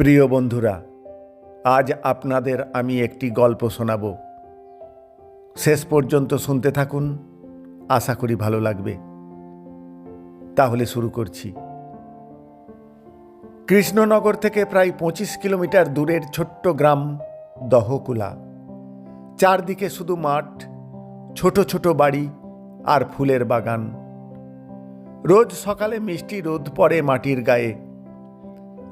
প্রিয় বন্ধুরা, আজ আপনাদের আমি একটি গল্প শোনাব। শেষ পর্যন্ত শুনতে থাকুন, আশা করি ভালো লাগবে। তাহলে শুরু করছি। কৃষ্ণনগর থেকে প্রায় পঁচিশ কিলোমিটার দূরের ছোট্ট গ্রাম দহকুলা। চারদিকে শুধু মাঠ, ছোট ছোট বাড়ি আর ফুলের বাগান। রোজ সকালে মিষ্টি রোদ পড়ে মাটির গায়ে।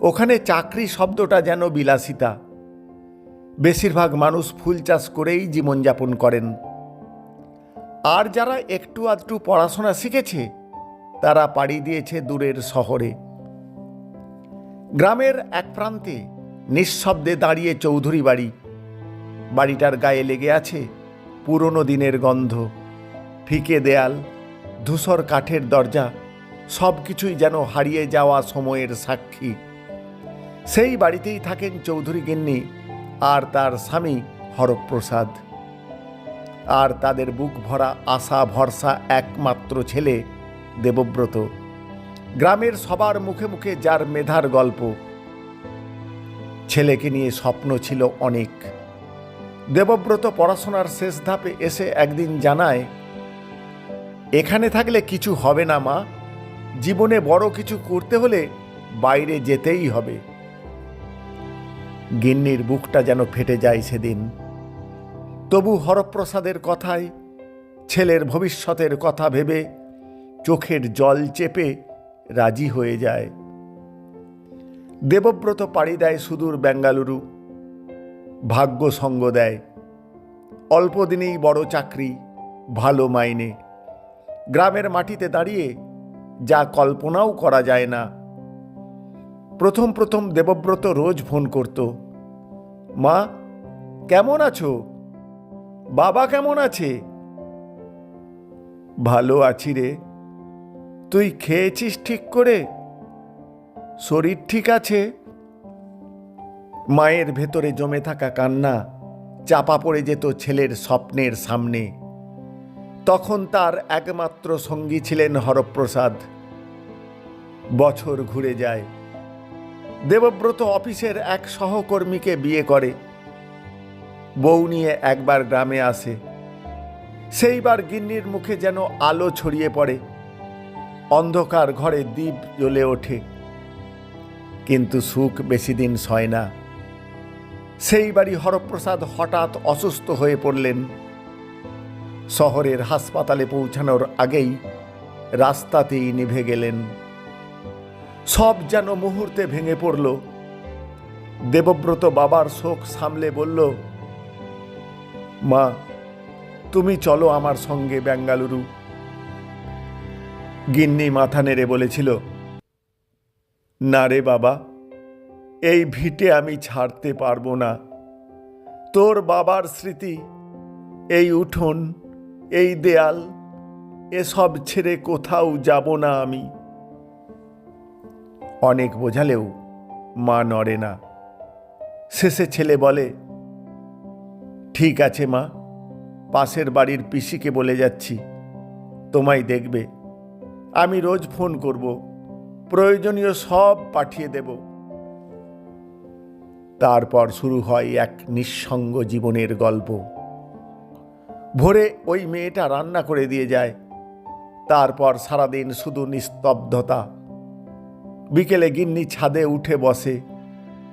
ওখানে চাকরি শব্দটা যেন বিলাসিতা। বেশিরভাগ মানুষ ফুল চাষ করেই জীবনযাপন করেন। আর যারা একটু আধটু পড়াশোনা শিখেছে, তারা পাড়ি দিয়েছে দূরের শহরে। গ্রামের এক প্রান্তে নিঃশব্দে দাঁড়িয়ে চৌধুরী বাড়ি। বাড়িটার গায়ে লেগে আছে পুরনো দিনের গন্ধ। ফিকে দেয়াল, ধূসর কাঠের দরজা সব কিছুই যেন হারিয়ে যাওয়া সময়ের সাক্ষী। সেই বাড়িতেই থাকেন চৌধুরী গিন্নি আর তার স্বামী হরপ্রসাদ। আর তাদের বুক ভরা আশা ভরসা একমাত্র ছেলে দেবব্রত। গ্রামের সবার মুখে মুখে যার মেধার গল্প। ছেলেকে নিয়ে স্বপ্ন ছিল অনেক। দেবব্রত পড়াশোনার শেষ ধাপে এসে একদিন জানায়, এখানে থাকলে কিছু হবে না মা। জীবনে বড় কিছু করতে হলে বাইরে যেতেই হবে। গিন্নির বুকটা যেন ফেটে যায় সেদিন। তবু হরপ্রসাদের কথায়, ছেলের ভবিষ্যতের কথা ভেবে চোখের জল চেপে রাজি হয়ে যায়। দেবব্রত পাড়ি দেয় সুদূর বেঙ্গালুরু, ভাগ্য সঙ্গ দেয়। অল্প দিনেই বড় চাকরি, ভালো মাইনে। গ্রামের মাটিতে দাঁড়িয়ে যা কল্পনাও করা যায় না। প্রথম প্রথম দেবব্রত রোজ ফোন করত। মা, কেমন আছো? বাবা কেমন আছে? ভালো আছি রে। তুই খেয়েছিস ঠিক করে? শরীর ঠিক আছে? মায়ের ভেতরে জমে থাকা কান্না চাপা পড়ে যেত ছেলের স্বপ্নের সামনে। তখন তার একমাত্র সঙ্গী ছিলেন হরপ্রসাদ। বছর ঘুরে যায়। দেবব্রত অফিসের এক সহকর্মীকে বিয়ে করে। বউ নিয়ে একবার গ্রামে আসে। সেইবার গিন্নির মুখে যেন আলো ছড়িয়ে পড়ে। অন্ধকার ঘরে দ্বীপ জ্বলে ওঠে। কিন্তু সুখ বেশি দিন সয় না। সেই বাড়ি হরপ্রসাদ হঠাৎ অসুস্থ হয়ে পড়লেন। শহরের হাসপাতালে পৌঁছানোর আগেই রাস্তাতেই নিভে গেলেন। সব যেন মুহূর্তে ভেঙে পড়ল। দেবব্রত বাবার শোক সামলে বলল, মা, তুমি চলো আমার সঙ্গে বেঙ্গালুরু গিন্নি মাথা নেড়ে বলেছিল, না রে বাবা, এই ভিটে আমি ছাড়তে পারব না। তোর বাবার স্মৃতি, এই উঠোন, এই দেয়াল, এসব ছেড়ে কোথাও যাব না আমি। অনেক বোঝালেও মা নড়ে না। শেষে ছেলে বলে, ঠিক আছে মা, পাশের বাড়ির পিসিকে বলে যাচ্ছি, তোমায় দেখবে। আমি রোজ ফোন করব, প্রয়োজনীয় সব পাঠিয়ে দেব। তারপর শুরু হয় এক নিঃসঙ্গ জীবনের গল্প। ভোরে ওই মেয়েটা রান্না করে দিয়ে যায়। তারপর সারাদিন শুধু নিস্তব্ধতা। বিকেলে গিন্নি ছাদে উঠে বসে।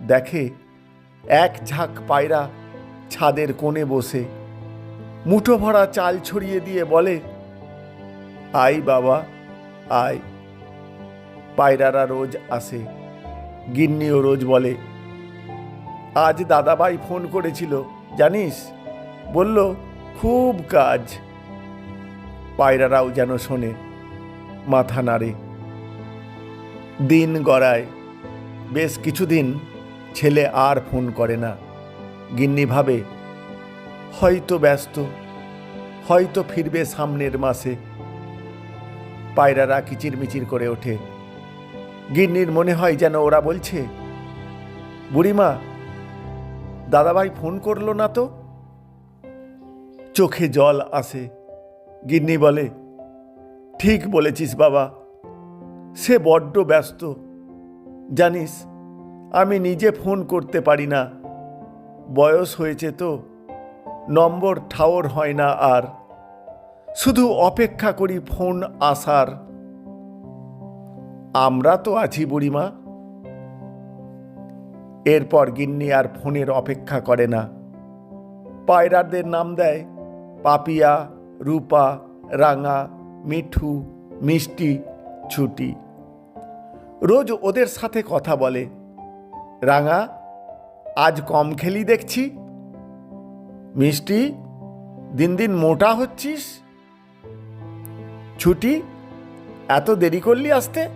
দেখে এক ঝাঁক পায়রা ছাদের কোণে বসে। মুঠো ভরা চাল ছড়িয়ে দিয়ে বলে, আয় বাবা, আয়। পায়রারা রোজ আসে। গিন্নিও রোজ বলে, আজ দাদাভাই ফোন করেছিল, জানিস? বলল, খুব কাজ। পায়রারাও যেন শোনে, মাথা নাড়ে। দিন গড়ায়। বেশ কিছুদিন ছেলে আর ফোন করে না। গিন্নি ভাবে, হয়তো ব্যস্ত, হয়তো ফিরবে সামনের মাসে। পায়রারা কিচিরমিচির করে ওঠে। গিন্নির মনে হয় যেন ওরা বলছে, বুড়িমা, দাদাভাই ফোন করল না তো? চোখে জল আসে। গিন্নি বলে, ঠিক বলেছিস বাবা সে বড্ড ব্যস্ত। জানিস, আমি নিজে ফোন করতে পারি না। বয়স হয়েছে তো, নম্বর ঠাওর হয় না আর। শুধু অপেক্ষা করি ফোন আসার। আমরা তো আছি বুড়িমা। এরপর গিন্নি আর ফোনের অপেক্ষা করে না। পায়রাদের নাম দেয় পাপিয়া, রূপা, রাঙা, মিঠু, মিষ্টি, ছুটি। রোজ ওদের সাথে কথা বলে। রাঙা, আজ কম খেলি দেখছি। মিষ্টি, দিন দিন মোটা হচ্ছিস। ছুটি, এত দেরি করলি আসতে?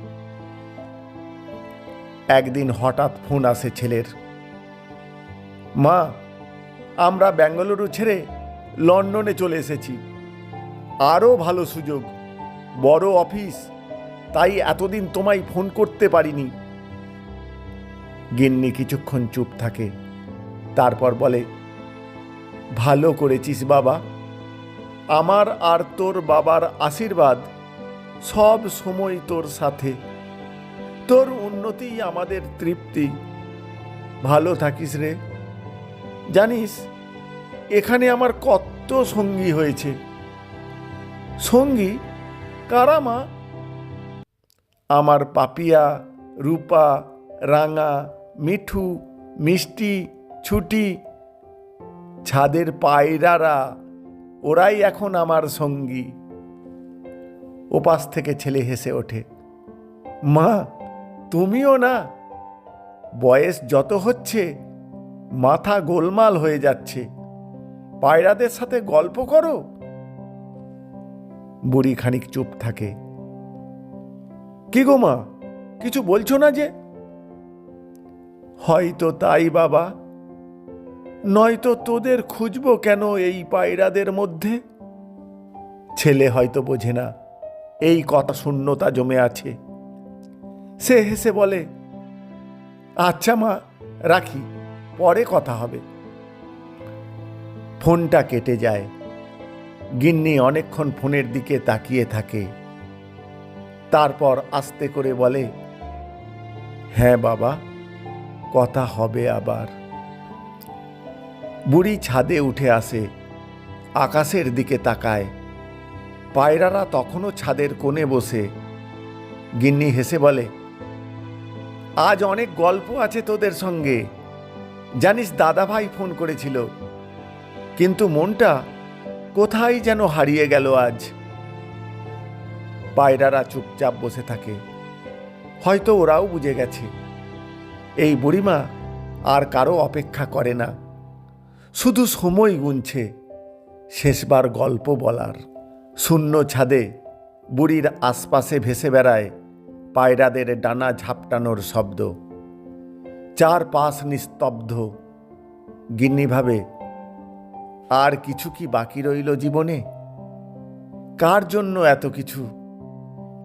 একদিন হঠাৎ ফোন আসে ছেলের। মা, আমরা বেঙ্গালুরু ছেড়ে লন্ডনে চলে এসেছি। আরও ভালো সুযোগ, বড় অফিস। তাই এতদিন তোমায় ফোন করতে পারিনি। গিন্নি কিছুক্ষণ চুপ থাকে, তারপর বলে, ভালো করেছিস বাবা। আমার আর তোর বাবার আশীর্বাদ সব সময় তোর সাথে। তোর উন্নতিই আমাদের তৃপ্তি। ভালো থাকিস রে। জানিস, এখানে আমার কত সঙ্গী হয়েছে। সঙ্গী কারা মা? আমার পাপিয়া, রূপা, রাঙা, মিঠু, মিষ্টি, ছুটি, ছাদের পায়রারা, ওরাই এখন আমার সঙ্গী। ওপাশ থেকে ছেলে হেসে ওঠে, মা, তুমিও না? বয়স যত হচ্ছে, মাথা গোলমাল হয়ে যাচ্ছে। পায়রাদের সাথে গল্প করো? বুড়ি খানিক চুপ থাকে। কি গো মা? কিছু বলছো না যে? হয়তো তাই বাবা। নয়তো তোদের খুঁজবো কেন এই পায়রাদের মধ্যে? ছেলে হয়তো বোঝে না, এই কথা শূন্যতা জমে আছে। সে হেসে বলে আচ্ছা মা, রাখি, পরে কথা হবে। ফোনটা কেটে যায়। গিন্নি অনেকক্ষণ ফোনের দিকে তাকিয়ে থাকে। তারপর আস্তে করে বলে হ্যাঁ বাবা, কথা হবে আবার। বুড়ি ছাদে উঠে আসে, আকাশের দিকে তাকায়। পায়রারা তখনও ছাদের কোণে বসে। গিন্নি হেসে বলে, আজ অনেক গল্প আছে তোদের সঙ্গে। জানিস দাদাভাই ফোন করেছিল। কিন্তু মনটা কোথায় যেন হারিয়ে গেল আজ? পায়রারা চুপচাপ বসে থাকে। হয়তো ওরাও বুঝে গেছে, এই বুড়িমা আর কারও অপেক্ষা করে না। শুধু সময় গুনছে শেষবার গল্প বলার। শূন্য ছাদে বুড়ির আশপাশে ভেসে বেড়ায় পায়রাদের ডানা ঝাপটানোর শব্দ। চার পাশ নিস্তব্ধ। গিন্নি ভাবে আর কিছু কি বাকি রইল জীবনে? কার জন্য এত কিছু?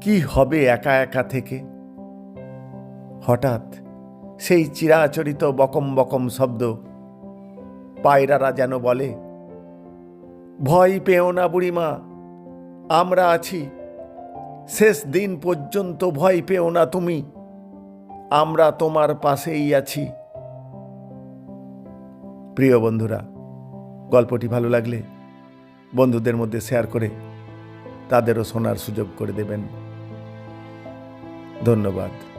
কি হবে একা একা থেকে? হঠাৎ সেই চিরাচরিত বকম বকম শব্দ পায়রারা যেন বলে, ভয় পেও না বুড়িমা, আমরা আছি। শেষ দিন পর্যন্ত ভয় পেও না তুমি, আমরা তোমার পাশেই আছি। প্রিয় বন্ধুরা, গল্পটি ভালো লাগলে বন্ধুদের মধ্যে শেয়ার করে তাদেরও শোনার সুযোগ করে দেবেন। ধন্যবাদ।